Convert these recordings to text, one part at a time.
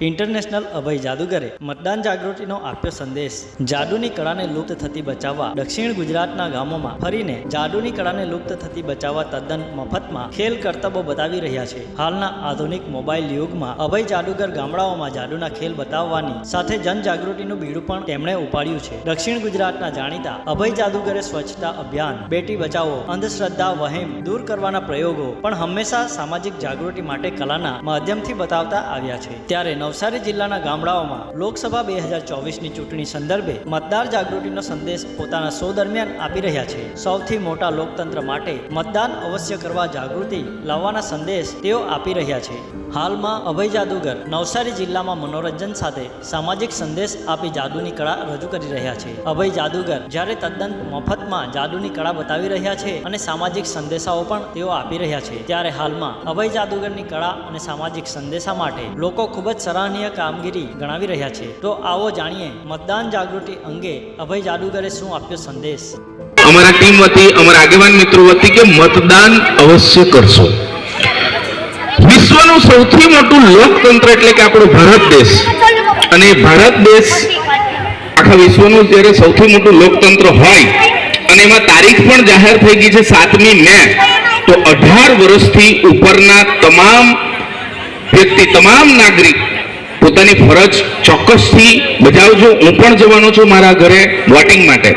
International અભય જાદુગરે મતદાન જાગૃતિનો આપ્યો સંદેશ. જાદુની કળાને લુપ્ત થતી બચાવવા દક્ષિણ ગુજરાતના ગામોમાં ફરીને જાદુની કળાને લુપ્ત થતી બચાવવા તદ્દન મફતમાં ખેલ કરતબો બતાવી રહ્યા છે. હાલના આધુનિક મોબાઈલ યુગમાં અભય જાદુગર ગામડાઓમાં જાદુના ખેલ બતાવવાની સાથે જનજાગૃતિનું બીડું પણ તેમણે ઉપાડ્યું છે. દક્ષિણ ગુજરાતના જાણીતા અભય જાદુગરે સ્વચ્છતા અભિયાન, બેટી બચાવો, અંધશ્રદ્ધા, વહેમ દૂર કરવાના પ્રયોગો પણ હંમેશા સામાજિક જાગૃતિ માટે કલાના માધ્યમથી બતાવતા આવ્યા છે. ત્યારે નવસારી જિલ્લાના ગામડાઓમાં લોકસભા બે હજાર ચોવીસની ચૂંટણી સંદર્ભે મતદાર જાગૃતિનો સંદેશ પોતાના શો દરમિયાન આપી રહ્યા છે. સૌથી મોટા લોકતંત્ર માટે મતદાન અવશ્ય કરવા જાગૃતિ લાવવાના સંદેશ તેઓ આપી રહ્યા છે. હાલમાં અભય જાદુગર નવસારી જિલ્લામાં મનોરંજન સાથે સામાજિક સંદેશ આપી જાદુની કળા રજૂ કરી રહ્યા છે. અભય જાદુગર જ્યારે તદ્દન મફતમાં જાદુની કળા બતાવી રહ્યા છે અને સામાજિક સંદેશાઓ પણ તેઓ આપી રહ્યા છે. ત્યારે હાલમાં અભય જાદુગરની કળા અને સામાજિક સંદેશા માટે લોકો ખૂબ જ સરાહનીય કામગીરી ગણાવી રહ્યા છે. તો આવો જાણીએ મતદાન જાગૃતિ અંગે અભય જાદુગરે શું આપ્યો સંદેશ? અમારા ટીમ વતી અમારા આગેવાન મિત્રો વતી કે મતદાન અવશ્ય કરશો. વિશ્વનું સૌથી મોટું લોકતંત્ર એટલે કે આપણો ભારત દેશ. અને ભારત દેશ આખા વિશ્વનું જ્યારે સૌથી મોટું લોકતંત્ર હોય, અને એમાં તારીખ પણ જાહેર થઈ ગઈ છે સાતમી મે, તો અઢાર વર્ષથી ઉપરના તમામ વ્યક્તિ, તમામ નાગરિક પોતાની ફરજ ચોક્કસથી બજાવજો. હું પણ જવાનો છું મારા ઘરે વોટિંગ માટે.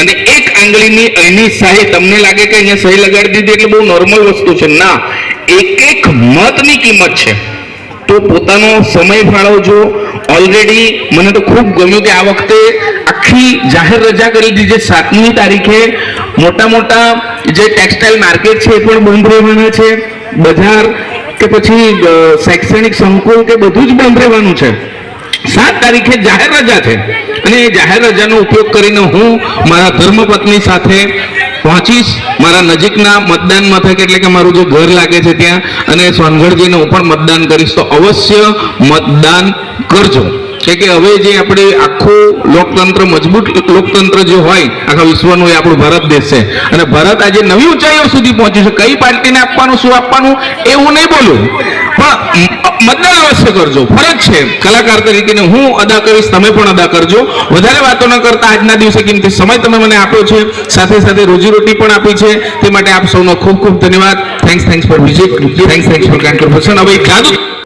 અને એક આંગળીની અહીંની સહી તમને લાગે કે અહીંયા સહી લગાડી દીધી એટલે બહુ નોર્મલ વસ્તુ છે. ના, એક એક મતની કિંમત છે. તો પોતાનો સમય ફાળવજો. ઓલરેડી મને તો ખૂબ ગમ્યું કે આ વખતે આખી જાહેર રજા કરી દીધી સાતમી તારીખે મોટા મોટા જે ટેક્સટાઇલ માર્કેટ છે એ પણ બંધ રહેવાના છે. બજાર કે પછી શૈક્ષણિક સંકુલ કે બધું જ બંધ રહેવાનું છે. સાત તારીખે જાહેર રજા છે. અને એ જાહેર રજાનો ઉપયોગ કરીને હું મારા ધર્મપત્ની સાથે પહોંચીશ મારા નજીકના મતદાન મથક એટલે કે મારું જે ઘર લાગે છે ત્યાં, અને સોનગઢ જઈને પણ મતદાન કરીશ. તો અવશ્ય મતદાન કરજો. કે કે હવે જે આપણે આખું લોકતંત્ર મજબૂત લોકતંત્ર જે હોય, આખા વિશ્વનું એ આપણું ભારત દેશ છે. અને ભારત આજે નવી ઊંચાઈઓ સુધી પહોંચ્યું છે. કઈ પાર્ટીને આપવાનું, શું આપવાનું, એ હું નહીં બોલું. પણ મતદાન અવશ્ય કરજો. ફરજ છે. કલાકાર તરીકે હું અદા કરીશ, તમે પણ અદા કરજો. વધારે વાતો ન કરતા આજના દિવસે કિંમતી સમય તમે મને આપ્યો છે. સાથે સાથે રોજીરોટી પણ આપી છે. તે માટે આપ સૌનો ખૂબ ખૂબ ધન્યવાદ. Thanks thanks for visit thanks thanks for kind હવે જાદુ